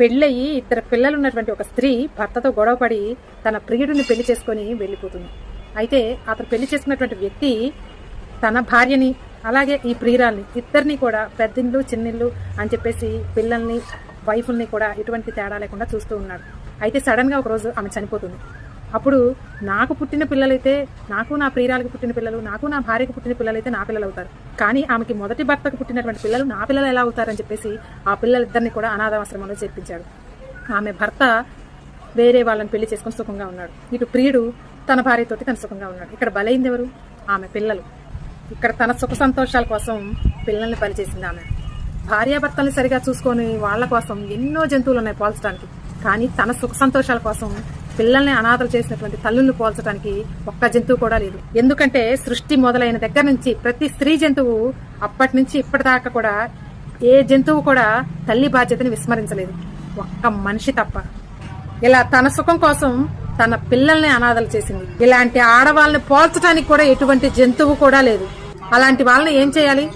పెళ్ళయి ఇద్దరు పిల్లలు ఉన్నటువంటి ఒక స్త్రీ భర్తతో గొడవపడి తన ప్రియుడిని పెళ్ళి చేసుకొని వెళ్ళిపోతుంది. అయితే అతను పెళ్ళి చేసుకున్నటువంటి వ్యక్తి తన భార్యని అలాగే ఈ ప్రియురాల్ని ఇద్దరిని కూడా పెద్దిళ్ళు చిన్నిళ్ళు అని చెప్పేసి పిల్లల్ని వైఫుల్ని కూడా ఎటువంటి తేడా లేకుండా చూస్తూ ఉన్నాడు. అయితే సడన్గా ఒకరోజు ఆమె చనిపోతుంది. అప్పుడు నాకు పుట్టిన పిల్లలైతే నాకు నా ప్రియురాలకు పుట్టిన పిల్లలు నాకు నా భార్యకు పుట్టిన పిల్లలైతే నా పిల్లలు అవుతారు కానీ ఆమెకి మొదటి భర్తకు పుట్టినటువంటి పిల్లలు నా పిల్లలు ఎలా అవుతారని చెప్పేసి ఆ పిల్లలిద్దరిని కూడా అనాథాశ్రమంలో చేర్పించాడు. ఆమె భర్త వేరే వాళ్ళని పెళ్ళి చేసుకుని సుఖంగా ఉన్నాడు. ఇటు ప్రియుడు తన భార్యతోటి తన సుఖంగా ఉన్నాడు. ఇక్కడ బలైంది ఎవరు? ఆమె పిల్లలు. ఇక్కడ తన సుఖ సంతోషాల కోసం పిల్లల్ని పనిచేసింది ఆమె. భార్యాభర్తల్ని సరిగా చూసుకొని వాళ్ళ కోసం ఎన్నో జంతువులు ఉన్నాయి పోల్చడానికి. కానీ తన సుఖ సంతోషాల కోసం పిల్లల్ని అనాథలు చేసినటువంటి తల్లుల్ని పోల్చడానికి ఒక్క జంతువు కూడా లేదు. ఎందుకంటే సృష్టి మొదలైన దగ్గర నుంచి ప్రతి స్త్రీ జంతువు అప్పటి నుంచి ఇప్పటిదాకా కూడా ఏ జంతువు కూడా తల్లి బాధ్యతని విస్మరించలేదు. ఒక్క మనిషి తప్ప. ఇలా తన సుఖం కోసం తన పిల్లల్ని అనాథలు చేసింది. ఇలాంటి ఆడవాళ్ళని పోల్చడానికి కూడా ఎటువంటి జంతువు కూడా లేదు. అలాంటి వాళ్ళని ఏం చేయాలి?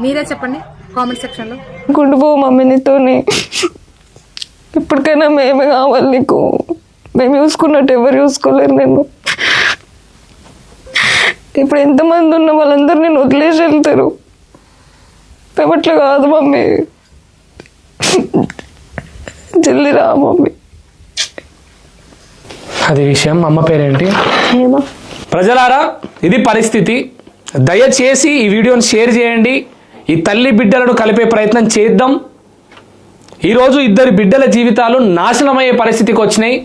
మీరే చెప్పండి. కామెంట్ సెక్షన్లో గుండుపో మమ్మీనితోనే. ఇప్పటికైనా మేమే కావాలి నీకు. మేము చూసుకున్నట్టు ఎవరు చూసుకోలేరు నేను ఇప్పుడు ఎంతమంది ఉన్న వాళ్ళందరూ నేను వదిలేసి వెళ్తారు. అట్లా కాదు మమ్మీ. జల్ది రా మమ్మీ. అది విషయం అమ్మ పేరేంటి? ప్రజలారా ఇది పరిస్థితి. దయచేసి ఈ వీడియోని షేర్ చేయండి. ఈ తల్లి బిడ్డలను కలిపే ప్రయత్నం చేద్దాం. ఈరోజు ఇద్దరు బిడ్డల జీవితాలు నాశనమయ్యే పరిస్థితికి వచ్చినాయి.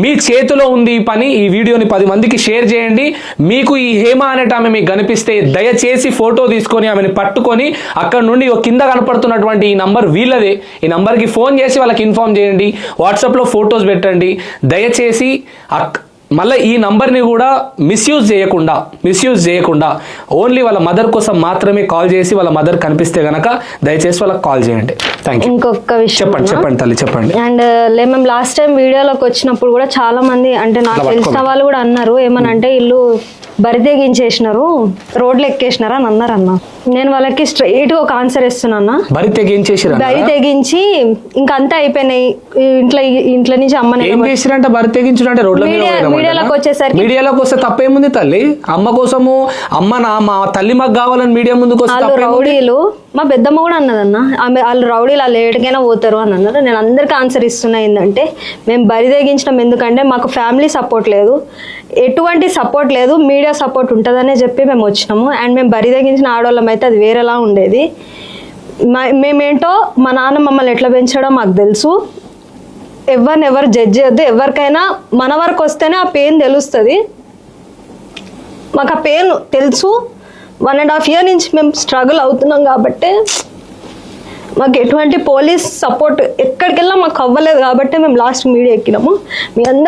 మీ చేతిలో ఉంది ఈ పని ఈ వీడియోని పది మందికి షేర్ చేయండి. మీకు ఈ హేమ అనేట ఆమె మీకు కనిపిస్తే దయచేసి ఫోటో తీసుకొని ఆమెను పట్టుకొని అక్కడ నుండి ఒక కింద కనపడుతున్నటువంటి ఈ నంబర్ వీళ్ళదే. ఈ నంబర్కి ఫోన్ చేసి వాళ్ళకి ఇన్ఫామ్ చేయండి. వాట్సాప్లో ఫొటోస్ పెట్టండి. దయచేసి అక్ మళ్ళీ ఈ నంబర్ని కూడా మిస్యూజ్ చేయకుండా మిస్యూజ్ చేయకుండా ఓన్లీ వాళ్ళ మదర్ కోసం మాత్రమే కాల్ చేసి వాళ్ళ మదర్ కనిపిస్తే గనక దయచేసి వాళ్ళకి కాల్ చేయండి. థ్యాంక్ యూ ఇంకొక విషయం చెప్పండి. చెప్పండి తల్లి చెప్పండి. అండ్ లే మేము లాస్ట్ టైం వీడియోలోకి వచ్చినప్పుడు కూడా చాలా మంది అంటే నాకు తెలిసిన. వాళ్ళు కూడా అన్నారు ఏమనంటే ఇల్లు బరితెగించేసినారు రోడ్లు ఎక్కేసినారు అని అన్నారు అన్న నేను వాళ్ళకి స్ట్రైట్ ఒక ఆన్సర్ ఇస్తున్నా బరి తెగించేసిరా బరి తెగించి ఇంకా అంతా అయిపోయినాయి. ఇంట్లో ఇంట్లో నుంచి అమ్మని ఏం చేసిరంటే? బరి తెగించడం అంటే రోడ్ల? మీడియాలోకి వచ్చేసరికి- మీడియాలోకి వస్తే తప్పేముంది తల్లి? అమ్మ కోసము అమ్మ నా మా తల్లి మాకు కావాలని మీడియా ముందుకు వాళ్ళు? రౌడీలు మా పెద్దమ్మ కూడా అన్నదన్న. ఆమె వాళ్ళు రౌడీలు వాళ్ళు ఏడికైనా పోతారు అని అన్నారు. నేను అందరికీ ఆన్సర్ ఇస్తున్నా ఏంటంటే మేము బరి తెగించడం ఎందుకంటే మాకు ఫ్యామిలీ సపోర్ట్ లేదు. ఎటువంటి సపోర్ట్ లేదు. మీడియా సపోర్ట్ ఉంటుందనే చెప్పి మేము వచ్చినాము. అండ్ మేము బరి తెగించిన ఆడవాళ్ళం అయితే అది వేరేలా ఉండేది. మేమేంటో మా నాన్న మమ్మల్ని ఎట్లా పెంచాడో మాకు తెలుసు. ఎవరిని ఎవరు జడ్జ్ చేయొద్దు. ఎవరికైనా మన వరకు వస్తేనే ఆ పెయిన్ తెలుస్తుంది. మాకు ఆ పెయిన్ తెలుసు. వన్ అండ్ హాఫ్ ఇయర్ నుంచి మేము స్ట్రగుల్ అవుతున్నాం కాబట్టి మాకు ఎటువంటి పోలీస్ సపోర్ట్ ఎక్కడికెళ్ళా మాకు అవ్వలేదు కాబట్టి మేము లాస్ట్ మీడియా ఎక్కినాము. మీ అందరూ